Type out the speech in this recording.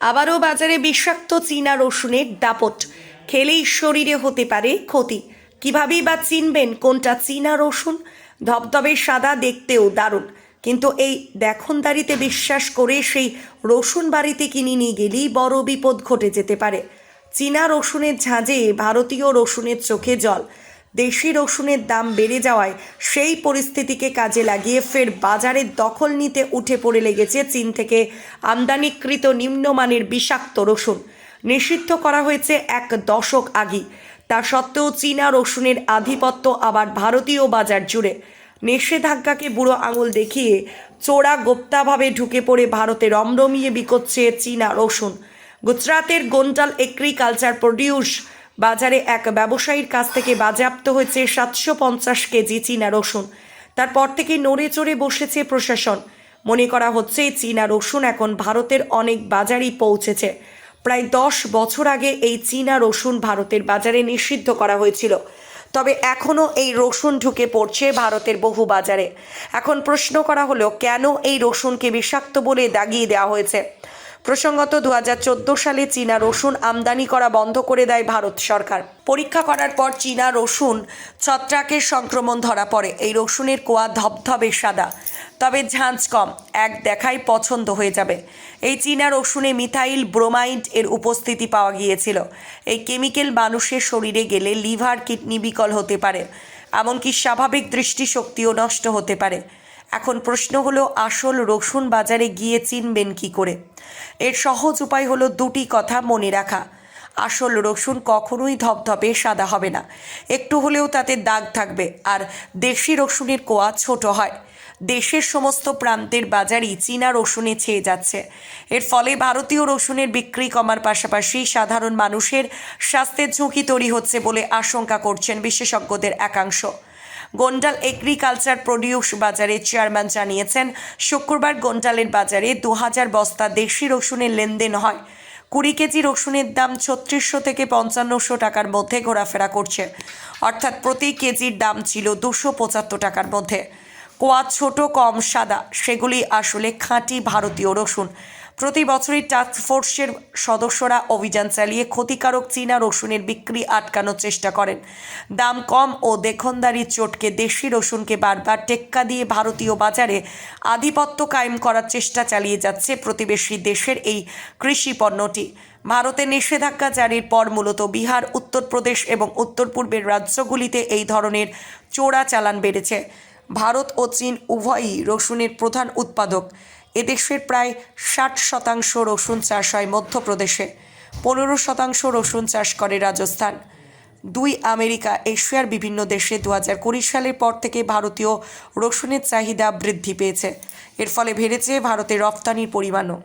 আবারও বাজারে বিষাক্ত চীনা রসুনের দাপট। খেলেই শরীরে হতে পারে ক্ষতি। কিভাবেই বা চিনবেন কোনটা চীনা রসুন? ধবধবে সাদা দেখতেও দারুণ। কিন্তু এই দেখনদারিতে বিশ্বাস করে সেই রসুন বাড়িতে কিনে নিয়ে গেলেই বড় বিপদ ঘটে যেতে পারে। চীনা রসুনের ঝাঁঝে ভারতীয় রসুনের চোখে জল। দেশি রসুনের দাম বেড়ে যাওয়ায় সেই পরিস্থিতিকে কাজে লাগিয়ে ফের বাজারের দখল নিতে উঠে পড়ে লেগেছে চীন থেকে আমদানিকৃত নিম্নমানের বিষাক্ত রসুন। নিষিদ্ধ করা হয়েছে এক দশক আগেই। তা সত্ত্বেও চীনা রসুনের আধিপত্য আবার ভারতীয় বাজার জুড়ে। নিষেধাজ্ঞাকে বুড়ো আঙুল দেখিয়ে চোরা গোপ্তাভাবে ঢুকে পড়ে ভারতে রমরমিয়ে বিকোচ্ছে চীনা রসুন। গুজরাতের গোন্টাল এগ্রিকালচার প্রডিউস বাজারে এক ব্যবসায়ীর কাছ থেকে বাজেয়াপ্ত হয়েছে সাতশো পঞ্চাশ কেজি চীনা রসুন। তারপর থেকে নড়ে চড়ে বসেছে প্রশাসন। মনে করা হচ্ছে চীনা রসুন এখন ভারতের অনেক বাজারেই পৌঁছেছে। প্রায় দশ বছর আগে এই চীনা রসুন ভারতের বাজারে নিষিদ্ধ করা হয়েছিল। তবে এখনও এই রসুন ঢুকে পড়ছে ভারতের বহু বাজারে। এখন প্রশ্ন করা হলো, কেন এই রসুনকে বিষাক্ত বলে দাগিয়ে দেওয়া হয়েছে? প্রসঙ্গত দু হাজার চোদ্দ সালে চীনা রসুন আমদানি করা বন্ধ করে দেয় ভারত সরকার। পরীক্ষা করার পর চীনা রসুন ছত্রাকের সংক্রমণ ধরা পড়ে। এই রসুনের কোয়া ধবধবে সাদা। তবে ঝাঁঝ কম, এক দেখাই পছন্দ হয়ে যাবে। এই চীনা রসুনে মিথাইল ব্রোমাইড এর উপস্থিতি পাওয়া গিয়েছিল। এই কেমিক্যাল মানুষের শরীরে গেলে লিভার কিডনি বিকল হতে পারে, এমনকি স্বাভাবিক দৃষ্টিশক্তিও নষ্ট হতে পারে। এখন প্রশ্ন হলো, আসল রসুন বাজারে গিয়ে চিনবেন কি করে? এর সহজ উপায় হলো দুটি কথা মনে রাখা। আসল রসুন কখনোই ধপধপে সাদা হবে না। একটু হলেও তাতে দাগ থাকবে, আর দেশি রসুনের কোয়া ছোট হয়। দেশের সমস্ত প্রান্তের বাজারই চীনা রসুনে ছেয়ে যাচ্ছে। এর ফলে ভারতীয় রসুনের বিক্রি কমার পাশাপাশি সাধারণ মানুষের স্বাস্থ্যের ঝুঁকি তৈরি হচ্ছে বলে আশঙ্কা করছেন বিশেষজ্ঞদের একাংশ। গোন্ডাল এগ্রিকালচার প্রডিউস বাজারের চেয়ারম্যান জানিয়েছেন, শুক্রবার গোন্ডালের বাজারে দু হাজার বস্তা দেশি রসুনের লেনদেন হয়। কুড়ি কেজি রসুনের দাম ছত্রিশশো থেকে পঞ্চান্নশো টাকার মধ্যে ঘোরাফেরা করছে। অর্থাৎ প্রতি কেজির দাম ছিল দুশো পঁচাত্তর টাকার মধ্যে। কোয়া ছোট, কম, সাদা, সেগুলি আসলে খাঁটি ভারতীয় রসুন। প্রতি বছরই টাস্ক ফোর্সের সদস্যরা অভিযান চালিয়ে ক্ষতিকারক চীনা রসুনের বিক্রি আটকানোর চেষ্টা করেন। দাম কম ও দেখনদারি চোটকে দেশি রসুনকে বারবার টেক্কা দিয়ে ভারতীয় বাজারে আধিপত্য কায়েম করার চেষ্টা চালিয়ে যাচ্ছে প্রতিবেশী দেশের এই কৃষি পণ্যটি। ভারতে নিষেধাজ্ঞা জারির পর মূলত বিহার, উত্তরপ্রদেশ এবং উত্তর পূর্বের রাজ্যগুলিতে এই ধরনের চোরা চালান বেড়েছে। ভারত ও চীন উভয়ই রসুনের প্রধান উৎপাদক। এদেশের প্রায় ষাট শতাংশ রসুন চাষ হয় মধ্যপ্রদেশে। পনেরো শতাংশ রসুন চাষ করে রাজস্থান। দুই আমেরিকা, এশিয়ার বিভিন্ন দেশে দু হাজার কুড়ি সালের পর থেকে ভারতীয় রসুনের চাহিদা বৃদ্ধি পেয়েছে। এর ফলে বেড়েছে ভারতের রপ্তানির পরিমাণও।